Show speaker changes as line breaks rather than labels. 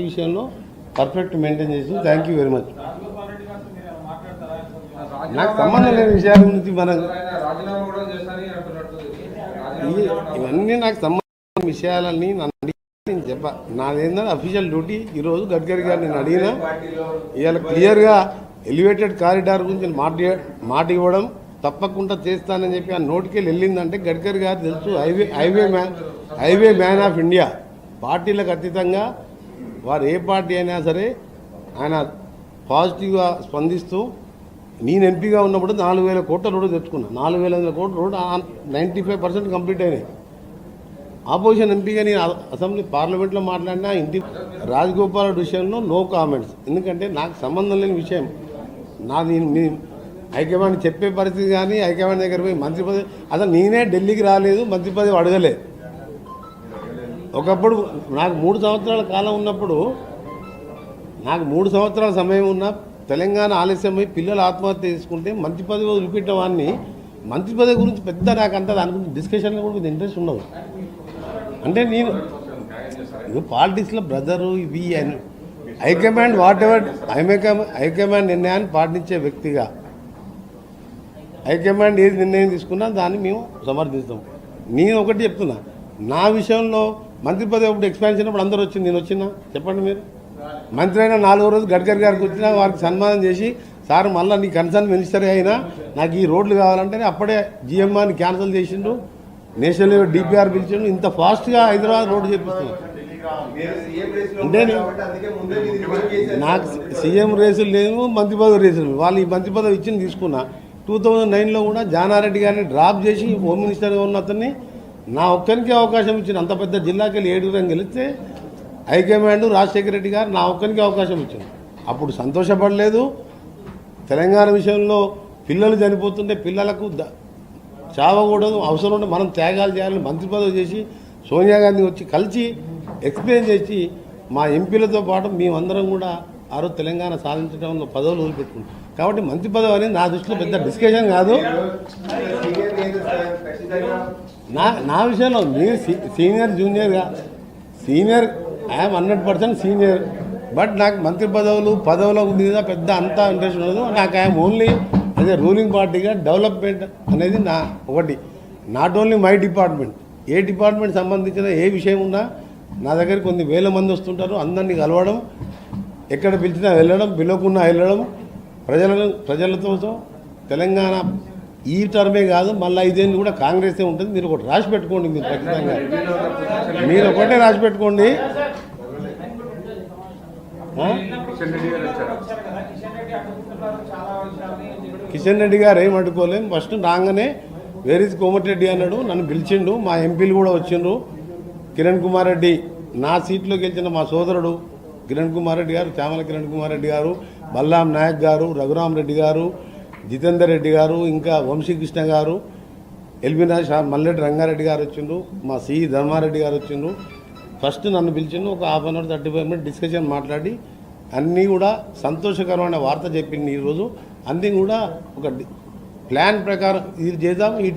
విషయంలో perfect maintain చేసి thank you very much. నాకు సంబంధం లేని విషయాల గురించి మనం ఇవన్నీ నాకు సంబంధించిన విషయాలన్నీ నన్ను నేను చెప్ప నాదేంటంటే అఫీషియల్ డ్యూటీ ఈరోజు గడ్కరీ గారు నేను అడిగినా ఇవాళ క్లియర్గా ఎలివేటెడ్ కారిడార్ గురించి మాట మాట ఇవ్వడం తప్పకుండా చేస్తానని చెప్పి ఆ నోటికి వెళ్ళిందంటే గడ్కరీ గారు తెలుసు highway highway man highway man of India. పార్టీలకు అతీతంగా వారు ఏ పార్టీ అయినా సరే ఆయన పాజిటివ్గా స్పందిస్తూ నేను ఎంపీగా ఉన్నప్పుడు నాలుగు వేల కోట్ల రోడ్డు తెచ్చుకున్నాను నాలుగు వేల వందల కోట్ల road ninety five percent complete అయినాయి. ఆపోజిషన్ ఎంపీగా నేను అసెంబ్లీ పార్లమెంట్లో మాట్లాడినా ఇంటి రాజగోపాల్ విషయంలో నో కామెంట్స్. ఎందుకంటే నాకు సంబంధం లేని విషయం. నా నేను మీ హైకమాండ్ చెప్పే పరిస్థితి కానీ హైకమాండ్ దగ్గర పోయి మంత్రి పదవి అసలు నేనే ఢిల్లీకి రాలేదు మంత్రి పదవి అడగలేదు ఒకప్పుడు నాకు మూడు సంవత్సరాల కాలం ఉన్నప్పుడు నాకు మూడు సంవత్సరాల సమయం ఉన్న తెలంగాణ ఆలస్యమై పిల్లలు ఆత్మహత్య చేసుకుంటే మంత్రి పదవి వదిలిపెట్టిన వాడిని మంత్రి పదవి గురించి పెద్ద నాకు అంత దాని గురించి డిస్కషన్లో కూడా ఇంట్రెస్ట్ ఉండదు. అంటే నేను ఇవి పాలిటిక్స్లో బ్రదరు ఇవి అని హైకమాండ్ వాట్ ఎవర్ హైకమాండ్ నిర్ణయాన్ని పాటించే వ్యక్తిగా హైకమాండ్ ఏది నిర్ణయం తీసుకున్నా దాన్ని మేము సమర్థిస్తాం. నేను ఒకటి చెప్తున్నా నా విషయంలో మంత్రి పదవి ఒకటి ఎక్స్పాన్షన్ అప్పుడు అందరూ వచ్చింది. నేను వచ్చినా చెప్పండి మీరు. మంత్రి అయినా నాలుగో రోజు గడ్కరీ గారికి వచ్చినా వారికి సన్మానం చేసి సార్ మళ్ళీ నీ కన్సర్న్ మినిస్టర్ అయినా నాకు ఈ రోడ్లు కావాలంటే అప్పుడే జిఎంఆర్ని క్యాన్సిల్ చేసిండు. నేషనల్ లెవెల్ డిపిఆర్ పిలిచిండు. ఇంత ఫాస్ట్గా హైదరాబాద్ రోడ్డు చేపిస్తున్నాడు అంటే నాకు సీఎం రేసులు లేవు మంత్రి పదవి రేసులు వాళ్ళు ఈ మంత్రి పదవి ఇచ్చింది తీసుకున్నా. టూ థౌజండ్ నైన్లో కూడా జానారెడ్డి గారిని డ్రాప్ చేసి హోమ్ మినిస్టర్గా ఉన్న అతన్ని నా ఒక్కరికి అవకాశం ఇచ్చిన అంత పెద్ద జిల్లాకి వెళ్ళి ఏడుగురం గెలిస్తే హైకమాండ్ రాజశేఖర రెడ్డి గారు నా ఒక్కరికి అవకాశం ఇచ్చింది అప్పుడు సంతోషపడలేదు. తెలంగాణ విషయంలో పిల్లలు చనిపోతుంటే పిల్లలకు చావకూడదు అవసరం ఉంటే మనం త్యాగాలు చేయాలని మంత్రి పదవి చేసి సోనియా గాంధీ వచ్చి కలిసి ఎక్స్ప్లెయిన్ చేసి మా ఎంపీలతో పాటు మేమందరం కూడా ఆ రోజు తెలంగాణ సాధించడంలో పదవులు వదిలిపెట్టుకుంటాం కాబట్టి మంత్రి పదవి అనేది నా దృష్టిలో పెద్ద డిస్కషన్ కాదు. నా నా విషయంలో మీరు senior జూనియర్గా senior I'm hundred percent senior but నాకు మంత్రి పదవులు పదవుల మీద పెద్ద అంత ఇంట్రెస్ట్ ఉండదు. నాకు ఐఎమ్ ఓన్లీ అదే రూలింగ్ పార్టీగా డెవలప్మెంట్ అనేది నా ఒకటి. నాట్ ఓన్లీ మై డిపార్ట్మెంట్ ఏ డిపార్ట్మెంట్ సంబంధించిన ఏ విషయం ఉన్నా నా దగ్గర కొన్ని వేల మంది వస్తుంటారు. అందరినీ కలవడం ఎక్కడ పిలిచినా వెళ్ళడం పిలవకుండా వెళ్ళడం ప్రజలను ప్రజలతో తెలంగాణ ఈ టర్మే కాదు మళ్ళీ ఐదేళ్ళు కూడా కాంగ్రెసే ఉంటుంది. మీరు ఒకటి రాసి పెట్టుకోండి మీరు ఖచ్చితంగా. మీరు ఒకటే రాసి పెట్టుకోండి. కిషన్ రెడ్డి గారు ఏం ఫస్ట్ రాగానే వేర్ కోమటిరెడ్డి అన్నాడు. నన్ను పిలిచిండు. మా ఎంపీలు కూడా వచ్చిండ్రు. కిరణ్ కుమార్ రెడ్డి నా సీట్లో గెలిచిన మా సోదరుడు కిరణ్ కుమార్ రెడ్డి గారు చామల కిరణ్ కుమార్ రెడ్డి గారు బల్లాం నాయక్ గారు రఘురామ్ రెడ్డి గారు జితేందర్ రెడ్డి గారు ఇంకా వంశీకృష్ణ గారు ఎల్బినా షా మల్లెడ్డి రంగారెడ్డి గారు వచ్చిండ్రు మా సి ధర్మారెడ్డి గారు వచ్చిండ్రు. ఫస్ట్ నన్ను పిలిచిండు ఒక half an hour thirty five minute discussion మాట్లాడి అన్నీ కూడా సంతోషకరమైన వార్త చెప్పింది ఈరోజు. అన్నీ కూడా ఒక ప్లాన్ ప్రకారం ఇది చేద్దాం ఈ టైం